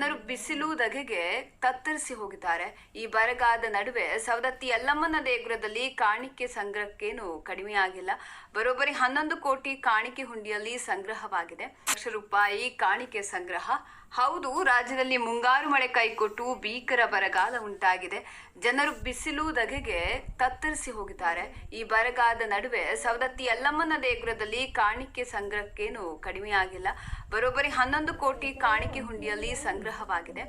ಜನರು ಬಿಸಿಲು ಧಗೆಗೆ ತತ್ತರಿಸಿ ಹೋಗಿದ್ದಾರೆ. ಈ ಬರಗಾದ ನಡುವೆ ಸವದತ್ತಿ ಯಲ್ಲಮ್ಮನ ದೇಗುಲದಲ್ಲಿ ಕಾಣಿಕೆ ಸಂಗ್ರಹಕ್ಕೇನು ಕಡಿಮೆಯಾಗಿಲ್ಲ ಬರೋಬ್ಬರಿ ಹನ್ನೊಂದು ಕೋಟಿ ಕಾಣಿಕೆ ಹುಂಡಿಯಲ್ಲಿ ಸಂಗ್ರಹವಾಗಿದೆ. ಲಕ್ಷ ರೂಪಾಯಿ ಕಾಣಿಕೆ ಸಂಗ್ರಹ. ಹೌದು, ರಾಜ್ಯದಲ್ಲಿ ಮುಂಗಾರು ಮಳೆ ಕೈಕೊಟ್ಟು ಭೀಕರ ಬರಗಾಲ ಉಂಟಾಗಿದೆ. ಜನರು ಬಿಸಿಲು ಧಗೆಗೆ ತತ್ತರಿಸಿ ಹೋಗಿದ್ದಾರೆ. ಈ ಬರಗಾದ ನಡುವೆ ಸವದತ್ತಿ ಯಲ್ಲಮ್ಮನ ದೇಗುಲದಲ್ಲಿ ಕಾಣಿಕೆ ಸಂಗ್ರಹಕ್ಕೇನು ಕಡಿಮೆಯಾಗಿಲ್ಲ ಬರೋಬ್ಬರಿ ಹನ್ನೊಂದು ಕೋಟಿ ಕಾಣಿಕೆ ಹುಂಡಿಯಲ್ಲಿ ಸಂಗ್ರಹವಾಗಿದೆ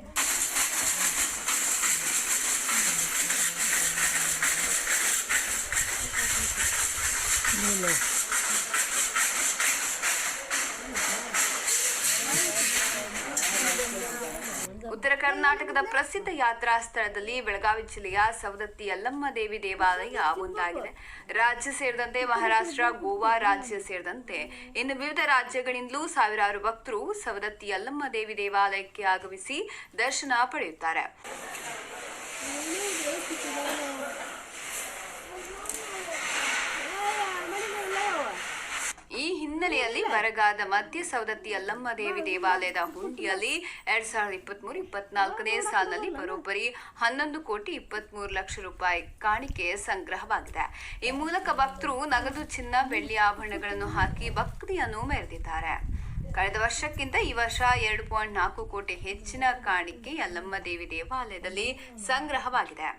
ಉತ್ತರ ಕರ್ನಾಟಕದ ಪ್ರಸಿದ್ಧ ಯಾತ್ರಾ ಸ್ಥಳದಲ್ಲಿ ಬೆಳಗಾವಿ ಜಿಲ್ಲೆಯ ಸವದತ್ತಿ ಯಲ್ಲಮ್ಮ ದೇವಿ ದೇವಾಲಯ ಒಂದಾಗಿದೆ. ರಾಜ್ಯ ಸೇರಿದಂತೆ ಮಹಾರಾಷ್ಟ್ರ, ಗೋವಾ ರಾಜ್ಯ ಸೇರಿದಂತೆ ಇನ್ನು ವಿವಿಧ ರಾಜ್ಯಗಳಿಂದಲೂ ಸಾವಿರಾರು ಭಕ್ತರು ಸವದತ್ತಿ ಯಲ್ಲಮ್ಮ ದೇವಿ ದೇವಾಲಯಕ್ಕೆ ಆಗಮಿಸಿ ದರ್ಶನ ಪಡೆಯುತ್ತಾರೆ ಈ ಹಿನ್ನೆಲೆಯಲ್ಲಿ ಬರಗಾದ ಮಧ್ಯ ಸವದತ್ತಿ ಯಲ್ಲಮ್ಮ ದೇವಿ ದೇವಾಲಯದ ಹುಂಡಿಯಲ್ಲಿ ಎರಡ್ ಸಾವಿರದ ಇಪ್ಪತ್ಮೂರು, ಇಪ್ಪತ್ನಾಲ್ಕನೇ ಸಾಲಿನಲ್ಲಿ ಬರೋಬ್ಬರಿ ಹನ್ನೊಂದು ಕೋಟಿ ಇಪ್ಪತ್ಮೂರು ಲಕ್ಷ ರೂಪಾಯಿ ಕಾಣಿಕೆ ಸಂಗ್ರಹವಾಗಿದೆ. ಈ ಮೂಲಕ ಭಕ್ತರು ನಗದು ಚಿನ್ನ, ಬೆಳ್ಳಿ ಆಭರಣಗಳನ್ನು ಹಾಕಿ ಭಕ್ತಿಯನ್ನು ಮೆರೆದಿದ್ದಾರೆ. ಕಳೆದ ವರ್ಷಕ್ಕಿಂತ ಈ ವರ್ಷ ಎರಡು ಪಾಯಿಂಟ್ ನಾಲ್ಕು ಕೋಟಿ ಹೆಚ್ಚಿನ ಕಾಣಿಕೆ ಯಲ್ಲಮ್ಮ ದೇವಿ ದೇವಾಲಯದಲ್ಲಿ ಸಂಗ್ರಹವಾಗಿದೆ.